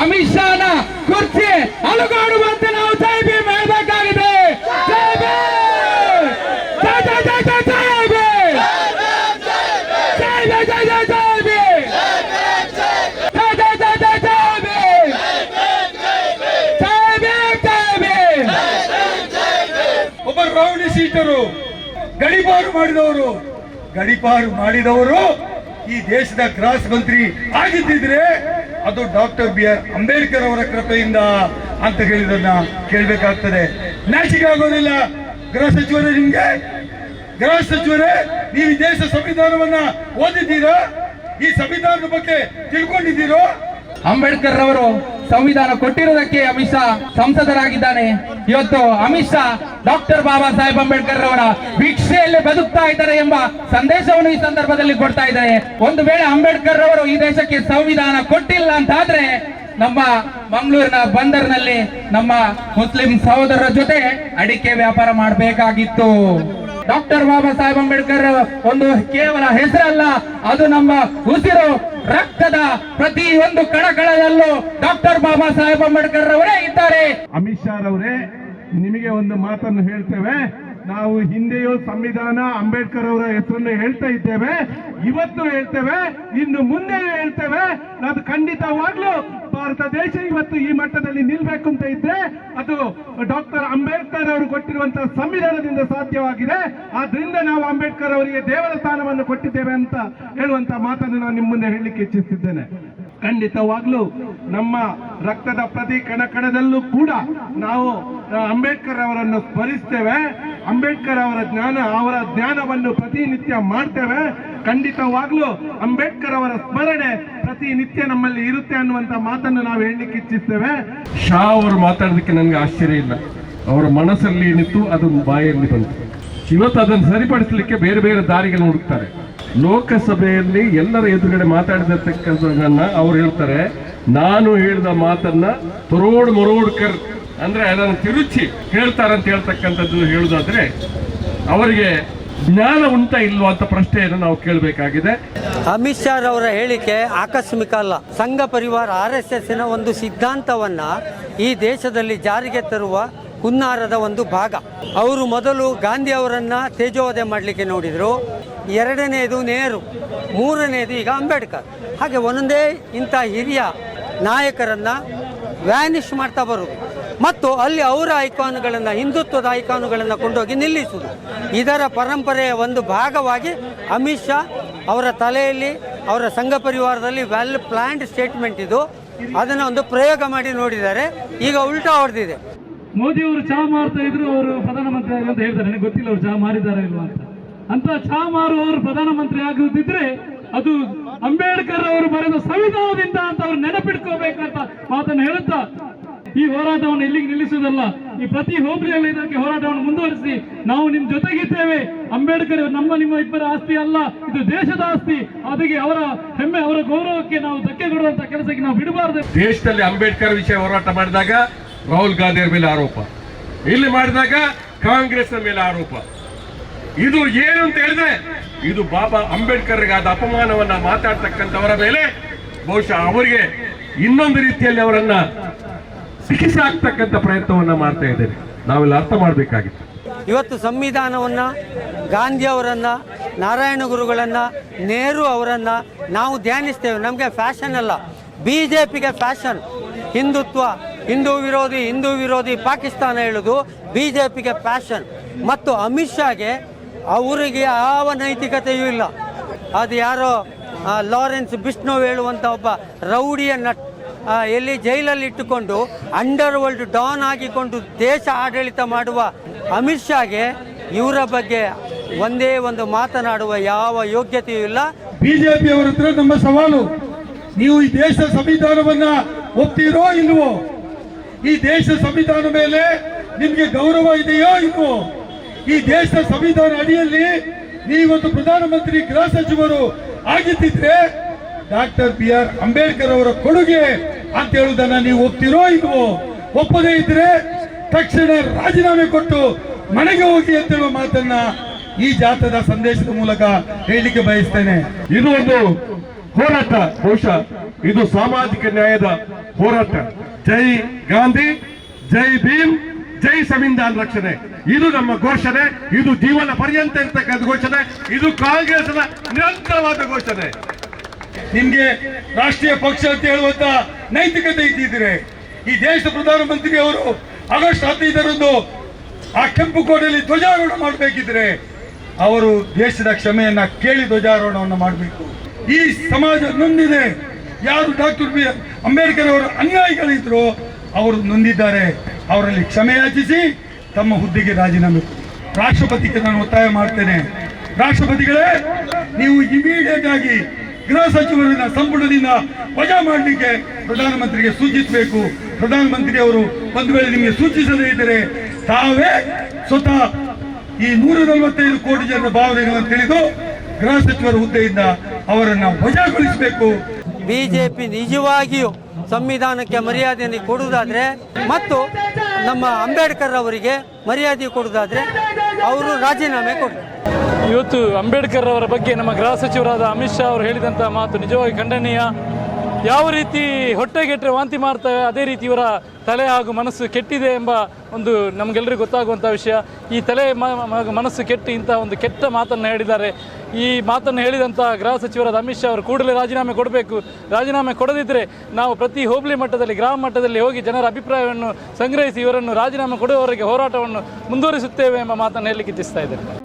ಅಮಿತ್ ಶಾನ ಕುರ್ಚಿ ಅಲುಗಾಡುವಂತೆ ನಾವು ಜೈ ಭೀಮ್ ಹೇಳಬೇಕಾಗಿದೆ. ಒಬ್ಬ ರೌಡಿ ಸೀಟರು ಗಡಿಪಾರು ಮಾಡಿದವರು ಗಡಿಪಾರು ಮಾಡಿದವರು ಈ ದೇಶದ ಕ್ರಾಸ್ ಮಂತ್ರಿ ಆಗಿದ್ದಿದ್ರೆ ಅದು ಡಾಕ್ಟರ್ ಬಿ ಆರ್ ಅಂಬೇಡ್ಕರ್ ಅವರ ಕೃಪೆಯಿಂದ ಅಂತ ಹೇಳಿದನ್ನ ಕೇಳಬೇಕಾಗ್ತದೆ. ನಾಚಿಕೆ ಆಗೋದಿಲ್ಲ. ಗೃಹ ಸಚಿವರೇ ನಿಮ್ಗೆ. ಗೃಹ ಸಚಿವರೇ, ನೀವು ದೇಶ ಸಂವಿಧಾನವನ್ನ ಓದಿದ್ದೀರಾ? ಈ ಸಂವಿಧಾನದ ಬಗ್ಗೆ ತಿಳ್ಕೊಂಡಿದ್ದೀರೋ? ಅಂಬೇಡ್ಕರ್ ರವರು ಸಂವಿಧಾನ ಕೊಟ್ಟಿರುವುದಕ್ಕೆ ಅಮಿತ್ ಶಾ ಸಂಸದರಾಗಿದ್ದಾನೆ. ಇವತ್ತು ಅಮಿತ್ ಶಾ ಡಾಕ್ಟರ್ ಬಾಬಾ ಸಾಹೇಬ್ ಅಂಬೇಡ್ಕರ್ ರವರ ಭಿಕ್ಷೆಯಲ್ಲಿ ಬದುಕ್ತಾ ಇದ್ದಾರೆ ಎಂಬ ಸಂದೇಶವನ್ನು ಈ ಸಂದರ್ಭದಲ್ಲಿ ಕೊಡ್ತಾ ಇದ್ದಾರೆ. ಒಂದು ವೇಳೆ ಅಂಬೇಡ್ಕರ್ ರವರು ಈ ದೇಶಕ್ಕೆ ಸಂವಿಧಾನ ಕೊಟ್ಟಿಲ್ಲ ಅಂತಾದ್ರೆ ನಮ್ಮ ಮಂಗಳೂರಿನ ಬಂದರ್ನಲ್ಲಿ ನಮ್ಮ ಮುಸ್ಲಿಂ ಸಹೋದರರ ಜೊತೆ ಅಡಿಕೆ ವ್ಯಾಪಾರ ಮಾಡಬೇಕಾಗಿತ್ತು. ಡಾಕ್ಟರ್ ಬಾಬಾ ಸಾಹೇಬ್ ಅಂಬೇಡ್ಕರ್ ಒಂದು ಕೇವಲ ಹೆಸರಲ್ಲ, ಅದು ನಮ್ಮ ಉಸಿರು ರಕ್ತದ ಪ್ರತಿ ಒಂದು ಕಣಕಣದಲ್ಲೂ ಡಾಕ್ಟರ್ ಬಾಬಾ ಸಾಹೇಬ್ ಅಂಬೇಡ್ಕರ್ ಅವರೇ ಇದ್ದಾರೆ. ಅಮಿತ್ ಶಾ ರವರೇ, ನಿಮಗೆ ಒಂದು ಮಾತನ್ನು ಹೇಳ್ತೇವೆ. ನಾವು ಹಿಂದೆಯೂ ಸಂವಿಧಾನ ಅಂಬೇಡ್ಕರ್ ಅವರ ಹೆಸರನ್ನು ಹೇಳ್ತಾ ಇದ್ದೇವೆ. ಇವತ್ತು ಹೇಳ್ತೇವೆ, ಇನ್ನು ಮುಂದೆ ಹೇಳ್ತೇವೆ. ಅದು ಖಂಡಿತವಾಗ್ಲೂ ಭಾರತ ದೇಶ ಇವತ್ತು ಈ ಮಟ್ಟದಲ್ಲಿ ನಿಲ್ಬೇಕು ಅಂತ ಇದ್ರೆ ಅದು ಡಾಕ್ಟರ್ ಅಂಬೇಡ್ಕರ್ ಅವರು ಕೊಟ್ಟಿರುವಂತಹ ಸಂವಿಧಾನದಿಂದ ಸಾಧ್ಯವಾಗಿದೆ. ಆದ್ರಿಂದ ನಾವು ಅಂಬೇಡ್ಕರ್ ಅವರಿಗೆ ದೇವರ ಸ್ಥಾನವನ್ನು ಕೊಟ್ಟಿದ್ದೇವೆ ಅಂತ ಹೇಳುವಂತ ಮಾತನ್ನು ನಾನು ನಿಮ್ಮ ಮುಂದೆ ಹೇಳಲಿಕ್ಕೆ ಇಚ್ಛಿಸುತ್ತಿದ್ದೇನೆ. ಖಂಡಿತವಾಗ್ಲೂ ನಮ್ಮ ರಕ್ತದ ಪ್ರತಿ ಕಣ ಕಣದಲ್ಲೂ ಕೂಡ ನಾವು ಅಂಬೇಡ್ಕರ್ ಅವರನ್ನು ಸ್ಮರಿಸ್ತೇವೆ. ಅಂಬೇಡ್ಕರ್ ಅವರ ಜ್ಞಾನ, ಅವರ ಜ್ಞಾನವನ್ನು ಪ್ರತಿನಿತ್ಯ ಮಾಡ್ತೇವೆ. ಖಂಡಿತವಾಗ್ಲೂ ಅಂಬೇಡ್ಕರ್ ಅವರ ಸ್ಮರಣೆ ಪ್ರತಿನಿತ್ಯ ನಮ್ಮಲ್ಲಿ ಇರುತ್ತೆ ಅನ್ನುವಂತ ಮಾತನ್ನು ನಾವು ಹೇಳಲಿಕ್ಕೆ ಇಚ್ಛಿಸ್ತೇವೆ. ಶಾ ಅವರು ಮಾತಾಡೋದಕ್ಕೆ ನನಗೆ ಆಶ್ಚರ್ಯ ಇಲ್ಲ. ಅವರ ಮನಸ್ಸಲ್ಲಿ ಏನಿತ್ತು ಅದು ಬಾಯಲ್ಲಿ ಬಂತು. ಇವತ್ತು ಅದನ್ನು ಸರಿಪಡಿಸಲಿಕ್ಕೆ ಬೇರೆ ಬೇರೆ ದಾರಿಗಳನ್ನು ಹುಡುಕ್ತಾರೆ. ಲೋಕಸಭೆಯಲ್ಲಿ ಎಲ್ಲರ ಎದುರುಗಡೆ ಮಾತಾಡಿದತಕ್ಕಂಥದ್ದನ್ನ ಅವ್ರು ಹೇಳ್ತಾರೆ, ನಾನು ಹೇಳಿದ ಮಾತನ್ನ ತೊರೋಡ್ ಮರೋಡ್ಕರ್ ಅಂದ್ರೆ ಅದನ್ನು ತಿರುಚಿ ಹೇಳ್ತಾರಂತ ಹೇಳ್ತಕ್ಕಂಥದ್ದು ಹೇಳುದಾದ್ರೆ, ಅವರಿಗೆ ಜ್ಞಾನ ಉಂಟಾ ಇಲ್ವಾ ಅಂತ ಪ್ರಶ್ನೆಯನ್ನು ನಾವು ಕೇಳಬೇಕಾಗಿದೆ. ಅಮಿತ್ ಶಾ ಅವರ ಹೇಳಿಕೆ ಆಕಸ್ಮಿಕ ಅಲ್ಲ. ಸಂಘ ಪರಿವಾರ ಆರ್ ಎಸ್ ಒಂದು ಸಿದ್ಧಾಂತವನ್ನ ಈ ದೇಶದಲ್ಲಿ ಜಾರಿಗೆ ತರುವ ಹುನ್ನಾರದ ಒಂದು ಭಾಗ. ಅವರು ಮೊದಲು ಗಾಂಧಿ ಅವರನ್ನ ತೇಜೋವಧೆ ಮಾಡಲಿಕ್ಕೆ ನೋಡಿದ್ರು. ಎರಡನೇದು ನೆಹರು, ಮೂರನೇದು ಈಗ ಅಂಬೇಡ್ಕರ್. ಹಾಗೆ ಒಂದೊಂದೇ ಇಂಥ ಹಿರಿಯ ನಾಯಕರನ್ನ ವ್ಯಾನಿಷ್ ಮಾಡ್ತಾ ಬರುವುದು ಮತ್ತು ಅಲ್ಲಿ ಅವರ ಐಕಾನುಗಳನ್ನು, ಹಿಂದುತ್ವದ ಐಕಾನುಗಳನ್ನು ಕೊಂಡೋಗಿ ನಿಲ್ಲಿಸುವುದು. ಇದರ ಪರಂಪರೆಯ ಒಂದು ಭಾಗವಾಗಿ ಅಮಿತ್ ಶಾ ಅವರ ತಲೆಯಲ್ಲಿ, ಅವರ ಸಂಘ ಪರಿವಾರದಲ್ಲಿ ವೆಲ್ ಪ್ಲಾನ್ಡ್ ಸ್ಟೇಟ್ಮೆಂಟ್ ಇದು. ಅದನ್ನು ಒಂದು ಪ್ರಯೋಗ ಮಾಡಿ ನೋಡಿದ್ದಾರೆ. ಈಗ ಉಲ್ಟಾ ಹೊಡೆದಿದೆ. ಮೋದಿ ಅವರು ಚಹಾ ಮಾರ್ತಾ ಇದ್ರು, ಅವರು ಪ್ರಧಾನಮಂತ್ರಿ ಆಗಲಿ ಅಂತ ಹೇಳ್ತಾರೆ. ನನಗೆ ಗೊತ್ತಿಲ್ಲ ಅವರು ಚಹಾ ಮಾರಿದ್ದಾರೆ ಇಲ್ವಾ ಅಂತ. ಅಂತ ಚಹಾ ಮಾರುವವರು ಪ್ರಧಾನಮಂತ್ರಿ ಆಗುತ್ತಿದ್ರೆ ಅದು ಅಂಬೇಡ್ಕರ್ ಅವರು ಬರೆದ ಸಂವಿಧಾನದಿಂದ ಅಂತ ಅವ್ರು ನೆನಪಿಟ್ಕೋಬೇಕಂತ ಮಾತನ್ನು ಹೇಳುತ್ತಾ ಈ ಹೋರಾಟವನ್ನು ಇಲ್ಲಿಗೆ ನಿಲ್ಲಿಸುವುದಲ್ಲ, ಈ ಪ್ರತಿ ಹೋಬಳಿಯಲ್ಲಿ ಇದಕ್ಕೆ ಹೋರಾಟವನ್ನು ಮುಂದುವರಿಸಿ ನಾವು ನಿಮ್ ಜೊತೆಗಿದ್ದೇವೆ. ಅಂಬೇಡ್ಕರ್ ನಮ್ಮ ನಿಮ್ಮ ಇಬ್ಬರ ಆಸ್ತಿ ಅಲ್ಲ, ಇದು ದೇಶದ ಆಸ್ತಿ. ಅದಕ್ಕೆ ಅವರ ಹೆಮ್ಮೆ, ಅವರ ಗೌರವಕ್ಕೆ ನಾವು ಧಕ್ಕೆ ಕೊಡುವಂತ ಕೆಲಸಕ್ಕೆ ನಾವು ಬಿಡಬಾರದು. ದೇಶದಲ್ಲಿ ಅಂಬೇಡ್ಕರ್ ವಿಷಯ ಹೋರಾಟ ಮಾಡಿದಾಗ ರಾಹುಲ್ ಗಾಂಧಿ ಮೇಲೆ ಆರೋಪ. ಇಲ್ಲಿ ಮಾಡಿದಾಗ ಕಾಂಗ್ರೆಸ್ ಮೇಲೆ ಆರೋಪ. ಇದು ಏನು ಅಂತ ಹೇಳಿದ್ರೆ, ಇದು ಬಾಬಾ ಅಂಬೇಡ್ಕರ್ಗಾದ ಅಪಮಾನವನ್ನ ಮಾತಾಡ್ತಕ್ಕಂಥವರ ಮೇಲೆ ಬಹುಶಃ ಅವರಿಗೆ ಇನ್ನೊಂದು ರೀತಿಯಲ್ಲಿ ಅವರನ್ನ ಸಿಕ್ಕಿಸಾಕ್ತಕ್ಕಂಥ ಪ್ರಯತ್ನವನ್ನ ಮಾಡ್ತಾ ಇದ್ದೇವೆ ನಾವೆಲ್ಲ ಅರ್ಥ ಮಾಡಬೇಕಾಗಿತ್ತು. ಇವತ್ತು ಸಂವಿಧಾನವನ್ನು ಗಾಂಧಿ ಅವರನ್ನು ನಾರಾಯಣ ಗುರುಗಳನ್ನು ನೆಹರು ಅವರನ್ನು ನಾವು ಧ್ಯಾನಿಸ್ತೇವೆ. ನಮಗೆ ಫ್ಯಾಷನ್ ಅಲ್ಲ. ಬಿ ಜೆ ಪಿಗೆ ಫ್ಯಾಷನ್. ಹಿಂದುತ್ವ ಹಿಂದೂ ವಿರೋಧಿ ಹಿಂದೂ ವಿರೋಧಿ ಪಾಕಿಸ್ತಾನ ಹೇಳೋದು ಬಿ ಜೆ ಪಿಗೆ ಫ್ಯಾಷನ್. ಮತ್ತು ಅಮಿತ್ ಶಾಗೆ ಅವರಿಗೆ ಯಾವ ನೈತಿಕತೆಯೂ ಇಲ್ಲ. ಅದು ಯಾರೋ ಲಾರೆನ್ಸ್ ಬಿಷ್ಣು ಹೇಳುವಂಥ ಒಬ್ಬ ರೌಡಿಯ ಆ, ಎಲ್ಲಿ ಜೈಲಲ್ಲಿ ಇಟ್ಟುಕೊಂಡು ಅಂಡರ್ ವರ್ಲ್ಡ್ ಡಾನ್ ಆಗಿಕೊಂಡು ದೇಶ ಆಡಳಿತ ಮಾಡುವ ಅಮಿತ್ ಶಾಗೆ ಇವರ ಬಗ್ಗೆ ಒಂದೇ ಒಂದು ಮಾತನಾಡುವ ಯಾವ ಯೋಗ್ಯತೆಯೂ ಇಲ್ಲ. ಬಿಜೆಪಿ ಅವರ ಹತ್ರ ನಮ್ಮ ಸವಾಲು, ನೀವು ಈ ದೇಶ ಸಂವಿಧಾನವನ್ನ ಒಪ್ತೀರೋ ಇಲ್ವೋ? ಈ ದೇಶ ಸಂವಿಧಾನ ಮೇಲೆ ನಿಮ್ಗೆ ಗೌರವ ಇದೆಯೋ ಇಲ್ವೋ? ಈ ದೇಶ ಸಂವಿಧಾನ ಅಡಿಯಲ್ಲಿ ನೀವೊಂದು ಪ್ರಧಾನಮಂತ್ರಿ ಗೃಹ ಸಚಿವರು ಆಗಿದ್ದಿದ್ರೆ ಡಾಕ್ಟರ್ ಬಿ ಆರ್ ಅಂಬೇಡ್ಕರ್ ಅವರ ಕೊಡುಗೆ ಅಂತ ಹೇಳುವುದನ್ನ ನೀವು ಒಪ್ತಿರೋ ಇಲ್ವೋ? ಒಪ್ಪದೇ ಇದ್ರೆ ತಕ್ಷಣ ರಾಜೀನಾಮೆ ಕೊಟ್ಟು ಮನೆಗೆ ಹೋಗಿ ಅಂತ ಹೇಳುವ ಮಾತನ್ನ ಈ ಜಾತದ ಸಂದೇಶದ ಮೂಲಕ ಹೇಳಲಿಕ್ಕೆ ಬಯಸ್ತೇನೆ. ಇದು ಒಂದು ಹೋರಾಟ, ಬಹುಶಃ ಇದು ಸಾಮಾಜಿಕ ನ್ಯಾಯದ ಹೋರಾಟ. ಜೈ ಗಾಂಧಿ, ಜೈ ಭೀಮ್, ಜೈ ಸಂವಿಧಾನ ರಕ್ಷಣೆ. ಇದು ನಮ್ಮ ಘೋಷಣೆ, ಇದು ಜೀವನ ಪರ್ಯಂತ ಇರ್ತಕ್ಕಂಥ ಘೋಷಣೆ, ಇದು ಕಾಂಗ್ರೆಸ್ನ ನಿರಂತರವಾದ ಘೋಷಣೆ. ನಿಮ್ಗೆ ರಾಷ್ಟ್ರೀಯ ಪಕ್ಷ ಅಂತ ಹೇಳುವಂತ ನೈತಿಕತೆ ಇದ್ದಿದ್ರೆ ಈ ದೇಶದ ಪ್ರಧಾನಮಂತ್ರಿ ಅವರು ಆಗಸ್ಟ್ ಹದಿನೈದರಂದು ಆ ಕೆಂಪು ಕೋಟೆಯಲ್ಲಿ ಧ್ವಜಾರೋಹಣ ಮಾಡಬೇಕಿದ್ರೆ ಅವರು ದೇಶದ ಕ್ಷಮೆಯನ್ನ ಕೇಳಿ ಧ್ವಜಾರೋಹಣವನ್ನು ಮಾಡಬೇಕು. ಈ ಸಮಾಜ ನೊಂದಿದೆ. ಯಾರು ಡಾಕ್ಟರ್ ಬಿ ಅಂಬೇಡ್ಕರ್ ಅವರ ಅನ್ಯಾಯಿಗಳಿದ್ರು, ಅವರು ನೊಂದಿದ್ದಾರೆ. ಅವರಲ್ಲಿ ಕ್ಷಮೆ ಯಾಚಿಸಿ ತಮ್ಮ ಹುದ್ದೆಗೆ ರಾಜೀನಾಮೆ ರಾಷ್ಟ್ರಪತಿಗೆ ನಾನು ಒತ್ತಾಯ ಮಾಡ್ತೇನೆ. ರಾಷ್ಟ್ರಪತಿಗಳೇ, ನೀವು ಇಮಿಡಿಯೇಟ್ ಆಗಿ ಗೃಹ ಸಚಿವರನ್ನ ಸಂಪುಟದಿಂದ ವಜಾ ಮಾಡಲಿಕ್ಕೆ ಪ್ರಧಾನಮಂತ್ರಿಗೆ ಸೂಚಿಸಬೇಕು. ಪ್ರಧಾನಮಂತ್ರಿ ಅವರು ಒಂದು ವೇಳೆ ನಿಮಗೆ ಸೂಚಿಸದೇ ಇದ್ದರೆ ತಾವೇ ಸ್ವತಃ ಈ ನೂರ ನಲವತ್ತೈದು ಕೋಟಿ ಜನರ ಭಾವನೆಗಳನ್ನು ತಿಳಿದು ಗೃಹ ಸಚಿವರ ಹುದ್ದೆಯಿಂದ ಅವರನ್ನ ವಜಾಗೊಳಿಸಬೇಕು. ಬಿಜೆಪಿ ನಿಜವಾಗಿಯೂ ಸಂವಿಧಾನಕ್ಕೆ ಮರ್ಯಾದೆಯನ್ನು ಕೊಡುವುದಾದ್ರೆ ಮತ್ತು ನಮ್ಮ ಅಂಬೇಡ್ಕರ್ ಅವರಿಗೆ ಮರ್ಯಾದೆ ಕೊಡುವುದಾದ್ರೆ ಅವರು ರಾಜೀನಾಮೆ ಕೊಡ್ತಾರೆ. ಇವತ್ತು ಅಂಬೇಡ್ಕರ್ ಅವರ ಬಗ್ಗೆ ನಮ್ಮ ಗೃಹ ಸಚಿವರಾದ ಅಮಿತ್ ಶಾ ಅವರು ಹೇಳಿದಂಥ ಮಾತು ನಿಜವಾಗಿ ಖಂಡನೀಯ. ಯಾವ ರೀತಿ ಹೊಟ್ಟೆಗೆಟ್ಟರೆ ವಾಂತಿ ಮಾಡ್ತವೆ ಅದೇ ರೀತಿ ಇವರ ತಲೆ ಹಾಗೂ ಮನಸ್ಸು ಕೆಟ್ಟಿದೆ ಎಂಬ ಒಂದು ನಮಗೆಲ್ಲರಿಗೂ ಗೊತ್ತಾಗುವಂಥ ವಿಷಯ. ಈ ತಲೆ ಮನಸ್ಸು ಕೆಟ್ಟು ಇಂಥ ಒಂದು ಕೆಟ್ಟ ಮಾತನ್ನು ಹೇಳಿದ್ದಾರೆ. ಈ ಮಾತನ್ನು ಹೇಳಿದಂಥ ಗೃಹ ಸಚಿವರಾದ ಅಮಿತ್ ಶಾ ಅವರು ಕೂಡಲೇ ರಾಜೀನಾಮೆ ಕೊಡಬೇಕು. ರಾಜೀನಾಮೆ ಕೊಡದಿದ್ದರೆ ನಾವು ಪ್ರತಿ ಹೋಬಳಿ ಮಟ್ಟದಲ್ಲಿ, ಗ್ರಾಮ ಮಟ್ಟದಲ್ಲಿ ಹೋಗಿ ಜನರ ಅಭಿಪ್ರಾಯವನ್ನು ಸಂಗ್ರಹಿಸಿ ಇವರನ್ನು ರಾಜೀನಾಮೆ ಕೊಡುವವರಿಗೆ ಹೋರಾಟವನ್ನು ಮುಂದುವರಿಸುತ್ತೇವೆ ಎಂಬ ಮಾತನ್ನು ಹೇಳಲಿಕ್ಕೆ ಇಚ್ಛಿಸ್ತಾ ಇದ್ದೇನೆ.